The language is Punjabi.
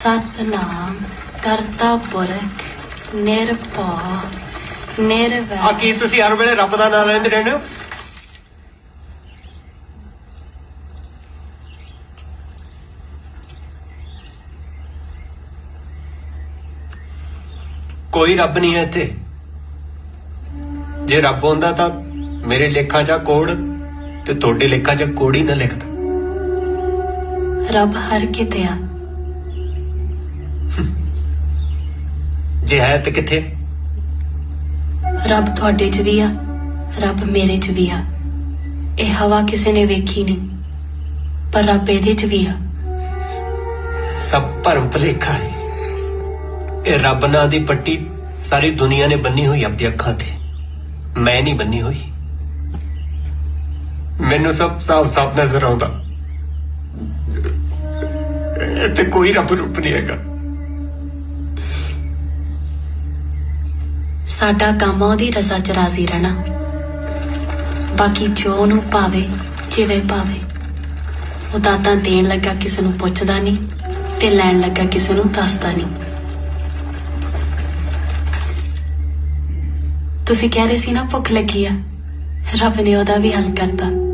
ਸਤਨਾਮ ਕਰਤਾ ਪੁਰਖ ਨਿਰਭਉ ਨਿਰਵੈਰ ਆ ਕੀ ਤੁਸੀਂ ਹਰ ਵੇਲੇ ਰੱਬ ਦਾ ਨਾਮ ਲੈਂਦੇ ਰਹਿੰਦੇ ਹੋ? ਕੋਈ ਰੱਬ ਨਹੀਂ ਹੈ ਇੱਥੇ। ਜੇ ਰੱਬ ਹੁੰਦਾ ਤਾਂ ਮੇਰੇ ਲੇਖਾਂ 'ਚ ਆ ਕੋੜ ਤੇ ਤੁਹਾਡੇ ਲੇਖਾਂ 'ਚ ਕੋੜ ਹੀ ਨਾ ਲਿਖਦਾ। ਰੱਬ ਹਰ ਕਿਤੇ ਆ। ਜੇ ਹੈ ਤੇ ਕਿੱਥੇ? ਰੱਬ ਤੁਹਾਡੇ 'ਚ ਵੀ ਆ ਰੱਬ ਮੇਰੇ 'ਚ ਵੀ ਆ। ਇਹ ਹਵਾ ਕਿਸੇ ਨੇ ਵੇਖੀ ਨਹੀਂ ਪਰ ਰੱਬ ਇਹਦੇ 'ਚ ਵੀ ਆ। ਸਭ ਭਰਮ ਭਲੇਖਾ ਹੈ। ਇਹ ਰੱਬ ਨਾਂ ਦੀ ਪੱਟੀ ਸਾਰੀ ਦੁਨੀਆ ਨੇ ਬੰਨੀ ਹੋਈ ਆਪਣੀ ਅੱਖਾਂ ਤੇ। ਮੈਂ ਨਹੀਂ ਬੰਨੀ ਹੋਈ। ਮੈਨੂੰ ਸਭ ਸਾਫ਼-ਸਾਫ਼ ਨਜ਼ਰ ਆਉਂਦਾ। ਇੱਥੇ ਕੋਈ ਰੱਬ ਰੂਪ ਨਹੀਂ ਹੈਗਾ। ਸਾਡਾ ਕੰਮ ਆ, ਉਹਦੀ ਰਜ਼ਾ 'ਚ ਰਾਜ਼ੀ ਰਹਿਣਾ। ਬਾਕੀ ਜੋ ਉਹਨੂੰ ਭਾਵੇ ਜਿਵੇਂ ਭਾਵੇ ਉਹ ਦਾਤਾਂ ਦੇਣ ਲੱਗਾ ਕਿਸੇ ਨੂੰ ਪੁੱਛਦਾ ਨਹੀਂ ਤੇ ਲੈਣ ਲੱਗਾ ਕਿਸੇ ਨੂੰ ਦੱਸਦਾ ਨਹੀਂ। ਤੁਸੀਂ ਕਹਿ ਰਹੇ ਸੀ ਨਾ, ਭੁੱਖ ਲੱਗੀ ਆ। ਰੱਬ ਨੇ ਉਹਦਾ ਵੀ ਹੱਲ ਕਰਤਾ।